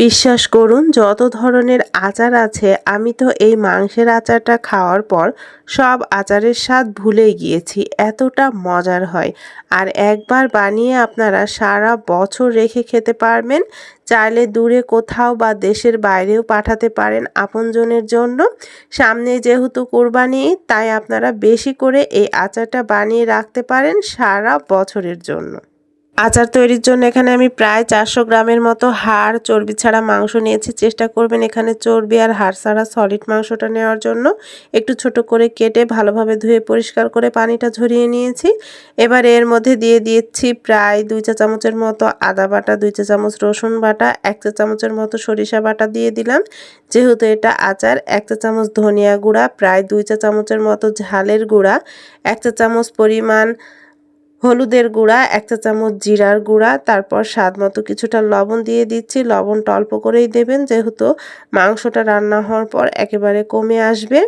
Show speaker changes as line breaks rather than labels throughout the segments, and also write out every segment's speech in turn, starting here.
বিশ্বাস করুন, যত ধরনের আচার আছে, আমি তো এই মাংসের আচারটা খাওয়ার পর সব আচারের স্বাদ ভুলে গিয়েছি, এতটা মজার হয়। আর একবার বানিয়ে আপনারা সারা বছর রেখে খেতে পারবেন, চাইলে দূরে কোথাও বা দেশের বাইরেও পাঠাতে পারেন আপনজনের জন্য। সামনে যেহেতু কোরবানি তাই আপনারা বেশি করে এই আচারটা বানিয়ে রাখতে পারেন সারা বছরের জন্য। আচার তৈরির জন্য এখানে আমি প্রায় চারশো গ্রামের মতো হাড়, চর্বি ছাড়া মাংস নিয়েছি। চেষ্টা করবেন এখানে চর্বি আর হাড় ছাড়া সলিড মাংসটা নেওয়ার জন্য। একটু ছোট করে কেটে ভালোভাবে ধুয়ে পরিষ্কার করে পানিটা ঝরিয়ে নিয়েছি। এবার এর মধ্যে দিয়ে দিয়েছি প্রায় দুই চা চামচের মতো আদা বাটা, দুই চা চামচ রসুন বাটা, এক চা চামচের মতো সরিষা বাটা দিয়ে দিলাম। যেহেতু এটা আচার, এক চা চামচ ধনিয়া গুঁড়া, প্রায় দুই চা চামচের মতো ঝালের গুঁড়া, এক চা চামচ পরিমাণ হলুদের গুঁড়া, এক চা চামচ জিরার গুঁড়া, তারপর স্বাদ মতো কিছুটা লবণ দিয়ে দিচ্ছি। লবণটা অল্প করেই দেবেন, যেহেতু মাংসটা রান্না হওয়ার পর একেবারে কমে আসবে।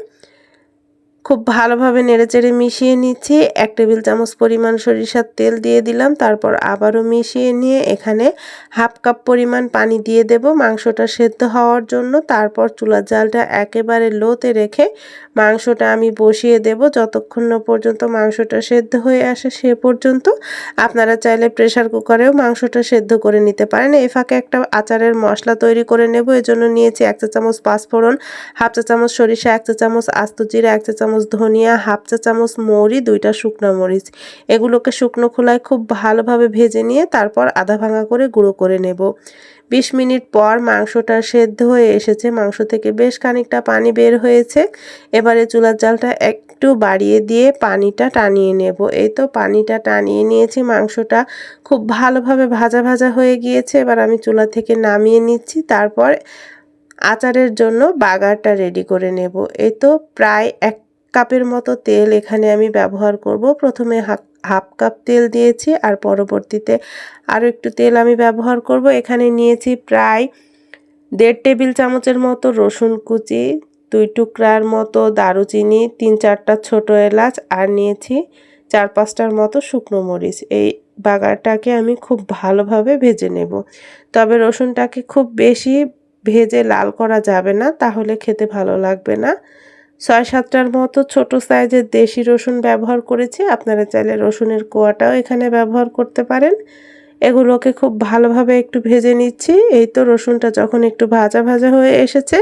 খুব ভালোভাবে নেড়েচেড়ে মিশিয়ে নিচ্ছি। এক টেবিল চামচ পরিমাণ সরিষার তেল দিয়ে দিলাম। তারপর আবারও মিশিয়ে নিয়ে এখানে হাফ কাপ পরিমাণ পানি দিয়ে দেব মাংসটা সেদ্ধ হওয়ার জন্য। তারপর চুলার জালটা একেবারে লোতে রেখে মাংসটা আমি বসিয়ে দেব। যতক্ষণ না পর্যন্ত মাংসটা সেদ্ধ হয়ে আসে সে পর্যন্ত। আপনারা চাইলে প্রেশার কুকারেও মাংসটা সেদ্ধ করে নিতে পারেন। এই ফাঁকে একটা আচারের মশলা তৈরি করে নেব। এজন্য নিয়েছি এক চা চামচ পাঁচফোড়ন, হাফ চা চামচ সরিষা, এক চা চামচ আস্ত জিরা, এক চা চামচ ধনিয়া, হাফ চা চামচ মৌরি, দুইটা শুকনো মরিচ। এগুলোকে শুকনো খোলায় খুব ভালোভাবে ভেজে নিয়ে তারপর আধা ভাঙা করে গুঁড়ো করে নেব। বিশ মিনিট পর মাংসটা সেদ্ধ হয়ে এসেছে। মাংস থেকে বেশ খানিকটা পানি বের হয়েছে। এবারে চুলার জালটা একটু বাড়িয়ে দিয়ে পানিটা টানিয়ে নেব। এই তো পানিটা টানিয়ে নিয়েছি। মাংসটা খুব ভালোভাবে ভাজা ভাজা হয়ে গিয়েছে। এবার আমি চুলা থেকে নামিয়ে নিচ্ছি। তারপর আচারের জন্য বাগারটা রেডি করে নেব। এই তো প্রায় এক কাপের মতো তেল এখানে আমি ব্যবহার করব। প্রথমে হাফ কাপ তেল দিয়েছি আর পরবর্তীতে আরও একটু তেল আমি ব্যবহার করব। এখানে নিয়েছি প্রায় দেড় টেবিল চামচের মতো রসুন কুচি, দুই টুকরার মতো দারুচিনি, তিন চারটা ছোট এলাচ আর নিয়েছি চার পাঁচটার মতো শুকনো মরিচ। এই বাগারটাকে আমি খুব ভালোভাবে ভেজে নেব। তবে রসুনটাকে খুব বেশি ভেজে লাল করা যাবে না, তাহলে খেতে ভালো লাগবে না। ছয় সাতটার মতো ছোট সাইজের দেশি রসুন ব্যবহার করেছি। আপনারা চাইলে রসুনের কোয়াটাও এখানে ব্যবহার করতে পারেন। এগুলোকে খুব ভালোভাবে একটু ভেজে নিচ্ছি। এই তো রসুনটা যখন একটু ভাজা ভাজা হয়ে এসেছে,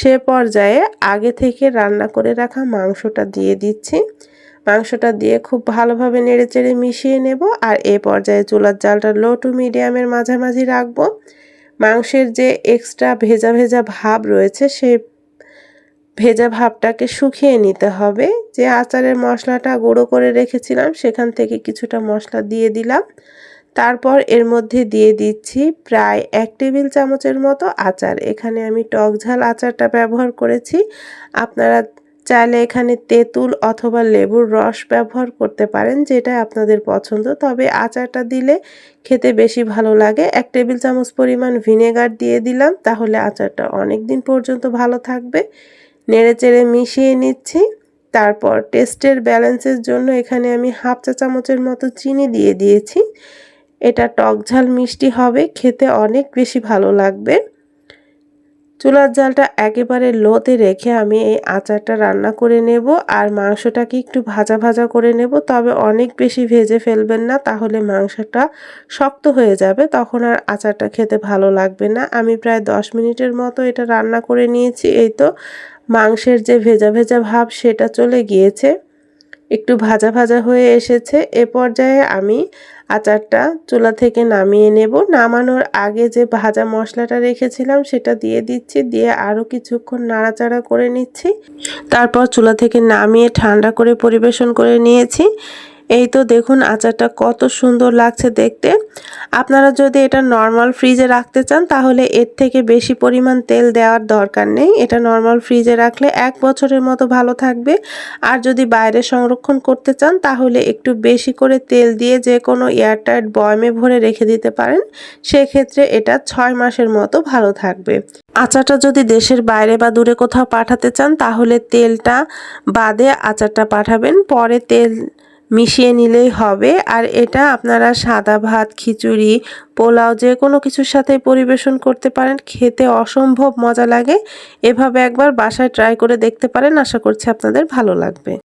সে পর্যায়ে আগে থেকে রান্না করে রাখা মাংসটা দিয়ে দিচ্ছি। মাংসটা দিয়ে খুব ভালোভাবে নেড়েচেড়ে মিশিয়ে নেব আর এ পর্যায়ে চুলার জালটা লো টু মিডিয়ামের মাঝামাঝি রাখব। মাংসের যে এক্সট্রা ভেজা ভেজা ভাব রয়েছে সেই ভেজা ভাবটাকে শুকিয়ে নিতে হবে। যে আচারের মশলাটা গুঁড়ো করে রেখেছিলাম, সেখান থেকে কিছুটা মশলা দিয়ে দিলাম। তারপর এর মধ্যে দিয়ে দিচ্ছি প্রায় এক টেবিল চামচের মতো আচার। এখানে আমি টক ঝাল আচারটা ব্যবহার করেছি। আপনারা চাইলে এখানে তেঁতুল অথবা লেবুর রস ব্যবহার করতে পারেন, যেটা আপনাদের পছন্দ। তবে আচারটা দিলে খেতে বেশি ভালো লাগে। এক টেবিল চামচ পরিমাণ ভিনেগার দিয়ে দিলাম, তাহলে আচারটা অনেক দিন পর্যন্ত ভালো থাকবে। নেড়েচেড়ে মিশিয়ে নিচ্ছি। তারপর টেস্টের ব্যালেন্সের জন্য এখানে আমি হাফ চা চামচের মতো চিনি দিয়ে দিয়েছি। এটা টক ঝাল মিষ্টি হবে, খেতে অনেক বেশি ভালো লাগবে। চুলার জালটা একেবারে লোতে রেখে আমি এই আচারটা রান্না করে নেব আর মাংসটাকে একটু ভাজা ভাজা করে নেব। তবে অনেক বেশি ভেজে ফেলবেন না, তাহলে মাংসটা শক্ত হয়ে যাবে, তখন আর আচারটা খেতে ভালো লাগবে না। আমি প্রায় দশ মিনিটের মতো এটা রান্না করে নিয়েছি, এই তো মাংসের যে ভেজা ভেজা ভাব সেটা চলে গিয়েছে। একটু ভাজা ভাজা হয়ে এসেছে। এ পর্যায়ে আমি আচারটা চুলা থেকে নামিয়ে নেব। নামানোর আগে যে ভাজা মশলাটা রেখেছিলাম সেটা দিয়ে দিচ্ছি, দিয়ে আরও কিছুক্ষণ নাড়াচাড়া করে নিচ্ছি। তারপর চুলা থেকে নামিয়ে ঠান্ডা করে পরিবেশন করে নিয়েছি। এই তো দেখুন আচারটা কত সুন্দর লাগছে দেখতে। আপনারা যদি এটা নর্মাল ফ্রিজে রাখতে চান, তাহলে এর থেকে বেশি পরিমাণ তেল দেওয়ার দরকার নেই। এটা নর্মাল ফ্রিজে রাখলে এক বছরের মতো ভালো থাকবে। আর যদি বাইরে সংরক্ষণ করতে চান, তাহলে একটু বেশি করে তেল দিয়ে যে কোনো এয়ারটাইট বয়মে ভরে রেখে দিতে পারেন। সেক্ষেত্রে এটা ছয় মাসের মতো ভালো থাকবে। আচারটা যদি দেশের বাইরে বা দূরে কোথাও পাঠাতে চান, তাহলে তেলটা বাদে আচারটা পাঠাবেন। পরে তেল মিশিয়ে নিলেই হবে। আর এটা আপনারা সাদা ভাত, খিচুড়ি, পোলাও যে কোনো কিছুর সাথে পরিবেশন করতে পারেন। খেতে অসম্ভব মজা লাগে। এভাবে একবার বাসায় ট্রাই করে দেখতে পারেন। আশা করছি আপনাদের ভালো লাগবে।